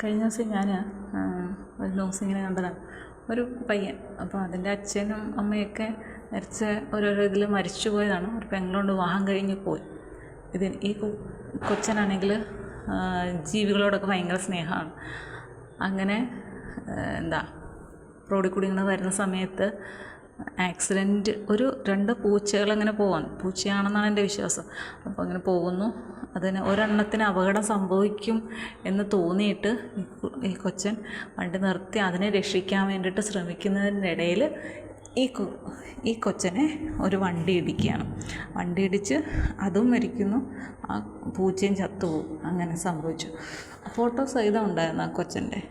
കഴിഞ്ഞ ദിവസം ഞാൻ ഒരു ന്യൂസ് ഇങ്ങനെ കണ്ടതാണ് ഒരു പയ്യൻ അപ്പോൾ അതിന്റെ അച്ഛനും അമ്മയൊക്കെ മരിച്ച ഓരോരോ ഇതിൽ മരിച്ചു പോയതാണ്. ഒരു പെങ്ങളുണ്ട് വിവാഹം കഴിഞ്ഞ് പോയി. ഇത് ഈ കൊച്ചനാണെങ്കിൽ ജീവികളോടൊക്കെ ഭയങ്കര സ്നേഹമാണ്. അങ്ങനെ എന്താ റോഡിൽ കൂടി ഇങ്ങനെ വരുന്ന സമയത്ത് ആക്സിഡന്റ് ഒരു രണ്ട് പൂച്ചകൾ അങ്ങനെ പൂച്ചയാണെന്നാണ് എന്റെ വിശ്വാസം. അപ്പോൾ അങ്ങനെ പോകുന്നു. അതിന് ഒരെണ്ണത്തിന് അപകടം സംഭവിക്കും എന്ന് തോന്നിയിട്ട് ഈ കൊച്ചൻ വണ്ടി നിർത്തി അതിനെ രക്ഷിക്കാൻ വേണ്ടിയിട്ട് ശ്രമിക്കുന്നതിനിടയിൽ ഈ ഈ കൊച്ചനെ ഒരു വണ്ടി ഇടിക്കുകയാണ്. വണ്ടി ഇടിച്ച് അതും മരിക്കുന്നു. ആ പൂച്ചയും ചത്തുപോകും. അങ്ങനെ സംഭവിച്ചു. ഫോട്ടോ സഹിതം ഉണ്ടായിരുന്നു ആ കൊച്ചന്റെ.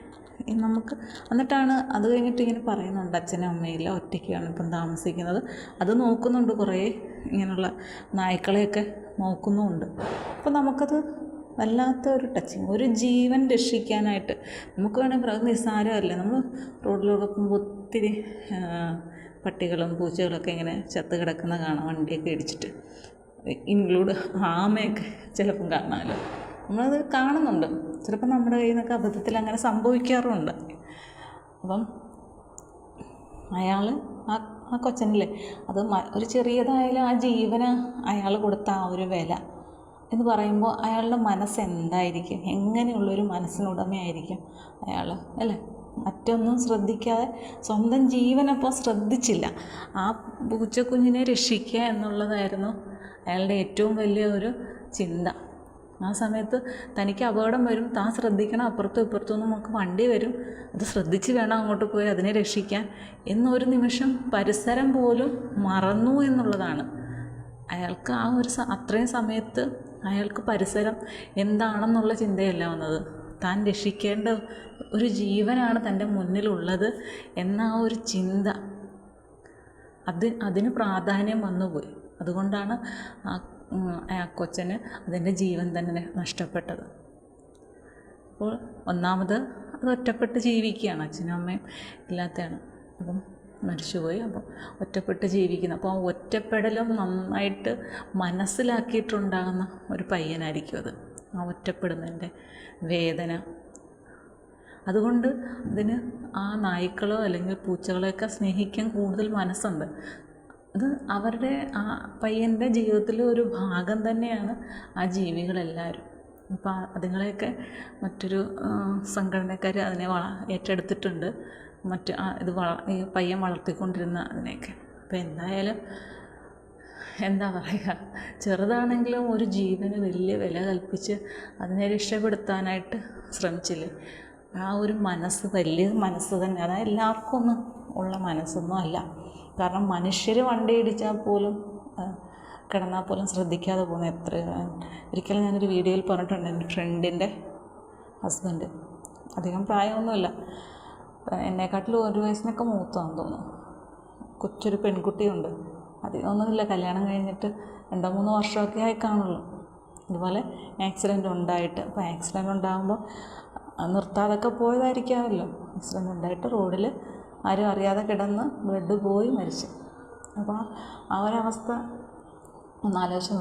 നമുക്ക് എന്നിട്ടാണ് അത് കഴിഞ്ഞിട്ട് ഇങ്ങനെ പറയുന്നുണ്ട് അച്ഛനും അമ്മയില്ല ഒറ്റയ്ക്കാണ് ഇപ്പം താമസിക്കുന്നത്. അത് നോക്കുന്നുണ്ട് കുറേ ഇങ്ങനെയുള്ള നായ്ക്കളെയൊക്കെ നോക്കുന്നുമുണ്ട്. അപ്പം നമുക്കത് വല്ലാത്ത ഒരു ടച്ചിങ് ഒരു ജീവൻ രക്ഷിക്കാനായിട്ട് നമുക്ക് വേണമെങ്കിൽ അത് നിസ്സാരമല്ലേ. നമ്മൾ റോഡിലൂടെ പോകുമ്പോൾ ഒത്തിരി പട്ടികളും പൂച്ചകളൊക്കെ ഇങ്ങനെ ചത്ത് കിടക്കുന്ന കാണാം വണ്ടിയൊക്കെ ഇടിച്ചിട്ട്. ഇൻക്ലൂഡ് ആമയൊക്കെ ചിലപ്പം കാണാമല്ലോ. നമ്മളത് കാണുന്നുണ്ട്. ചിലപ്പോൾ നമ്മുടെ കയ്യിൽ നിന്നൊക്കെ അബദ്ധത്തിൽ അങ്ങനെ സംഭവിക്കാറുമുണ്ട് അപ്പം അയാൾ ആ ആ കൊച്ചനില്ലേ അത് ഒരു ചെറിയതായാലും ആ ജീവന് അയാൾ കൊടുത്ത ആ ഒരു വില എന്ന് പറയുമ്പോൾ അയാളുടെ മനസ്സ് എന്തായിരിക്കും? എങ്ങനെയുള്ളൊരു മനസ്സിനുടമയായിരിക്കും അയാൾ അല്ലേ? മറ്റൊന്നും ശ്രദ്ധിക്കാതെ സ്വന്തം ജീവനപ്പോൾ ശ്രദ്ധിച്ചില്ല. ആ പൂച്ചക്കുഞ്ഞിനെ രക്ഷിക്കുക എന്നുള്ളതായിരുന്നു അയാളുടെ ഏറ്റവും വലിയ ഒരു ചിന്ത. ആ സമയത്ത് തനിക്ക് അപകടം വരും താൻ ശ്രദ്ധിക്കണം അപ്പുറത്തും ഇപ്പുറത്തും നമുക്ക് വണ്ടി വരും. അത് ശ്രദ്ധിച്ച് വേണം അങ്ങോട്ട് പോയി അതിനെ രക്ഷിക്കാൻ. എന്നൊരു നിമിഷം പരിസരം പോലും മറന്നു എന്നുള്ളതാണ്. അയാൾക്ക് ആ ഒരു അത്രയും സമയത്ത് അയാൾക്ക് പരിസരം എന്താണെന്നുള്ള ചിന്തയല്ല വന്നത്. താൻ രക്ഷിക്കേണ്ട ഒരു ജീവനാണ് തന്റെ മുന്നിലുള്ളത് എന്ന ആ ഒരു ചിന്ത അത് അതിന് പ്രാധാന്യം വന്നുപോയി. അതുകൊണ്ടാണ് ആ ആ കൊച്ചന് അതിന്റെ ജീവൻ തന്നെ നഷ്ടപ്പെട്ടത്. അപ്പോൾ ഒന്നാമത് അത് ഒറ്റപ്പെട്ട് ജീവിക്കുകയാണ് അച്ഛനും അമ്മയും ഇല്ലാത്തതാണ് അപ്പം മരിച്ചുപോയി അപ്പം ഒറ്റപ്പെട്ട് ജീവിക്കുന്നു. അപ്പോൾ ആ ഒറ്റപ്പെടലും നന്നായിട്ട് മനസ്സിലാക്കിയിട്ടുണ്ടാകുന്ന ഒരു പയ്യനായിരിക്കും അത് ആ ഒറ്റപ്പെടുന്നതിന്റെ വേദന. അതുകൊണ്ട് അതിന് ആ നായ്ക്കളോ അല്ലെങ്കിൽ പൂച്ചകളെയൊക്കെ സ്നേഹിക്കാൻ കൂടുതൽ മനസ്സുണ്ട്. അത് അവരുടെ ആ പയ്യന്റെ ജീവിതത്തിലെ ഒരു ഭാഗം തന്നെയാണ് ആ ജീവികളെല്ലാവരും. അപ്പോൾ അതുങ്ങളെയൊക്കെ മറ്റൊരു സംഘടനക്കാർ അതിനെ വള ഏറ്റെടുത്തിട്ടുണ്ട്. മറ്റ് ഇത് വള ഈ പയ്യൻ വളർത്തിക്കൊണ്ടിരുന്ന അതിനെയൊക്കെ. അപ്പോൾ എന്തായാലും എന്താ പറയുക ചെറുതാണെങ്കിലും ഒരു ജീവന് വലിയ വില കൽപ്പിച്ച് അതിനെ രക്ഷപ്പെടുത്താനായിട്ട് ശ്രമിച്ചില്ലേ? ആ ഒരു മനസ്സ് വലിയ മനസ്സ് തന്നെ അതായത് എല്ലാവർക്കും ഒന്നും ഉള്ള മനസ്സൊന്നും അല്ല. കാരണം മനുഷ്യർ വണ്ടി ഇടിച്ചാൽ പോലും കിടന്നാൽ പോലും ശ്രദ്ധിക്കാതെ പോകുന്ന എത്ര ഒരിക്കലും ഞാനൊരു വീഡിയോയിൽ പറഞ്ഞിട്ടുണ്ട് എന്റെ ഫ്രണ്ടിന്റെ ഹസ്ബൻഡ്. അധികം പ്രായമൊന്നുമില്ല. എന്നെക്കാട്ടിലും ഒരു വയസ്സിനൊക്കെ മൂത്തതാണെന്ന് തോന്നുന്നു. കൊച്ചൊരു പെൺകുട്ടിയുണ്ട്. അധികമൊന്നുമില്ല കല്യാണം കഴിഞ്ഞിട്ട് രണ്ടോ മൂന്നോ വർഷമൊക്കെ ആയി കാണുള്ളൂ. ഇതുപോലെ ആക്സിഡന്റ് ഉണ്ടായിട്ട് അപ്പോൾ ആക്സിഡന്റ് ഉണ്ടാകുമ്പോൾ നിർത്താതൊക്കെ പോയതായിരിക്കാമല്ലോ. ആക്സിഡന്റ് ഉണ്ടായിട്ട് റോഡിൽ ആരും അറിയാതെ കിടന്ന് ബ്ലഡ് പോയി മരിച്ചു. അപ്പോൾ ആ ഒരവസ്ഥ ഒന്നാലോചിച്ച്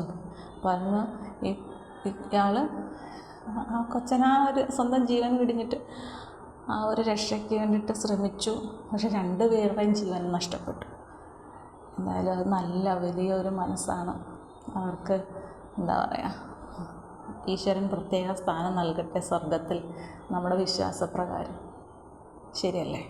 അപ്പോൾ അന്ന് ഈ ഇയാൾ ആ കൊച്ചനാ ഒരു സ്വന്തം ജീവൻ വിടിഞ്ഞിട്ട് ആ ഒരു രക്ഷയ്ക്ക് വേണ്ടിയിട്ട് ശ്രമിച്ചു. പക്ഷെ രണ്ട് പേരുടെയും ജീവൻ നഷ്ടപ്പെട്ടു. എന്തായാലും അത് നല്ല വലിയൊരു മനസ്സാണ്. അവർക്ക് എന്താ പറയുക ഈശ്വരൻ പ്രത്യേക സ്ഥാനം നൽകട്ടെ സ്വർഗത്തിൽ നമ്മുടെ വിശ്വാസപ്രകാരം. ശരിയല്ലേ?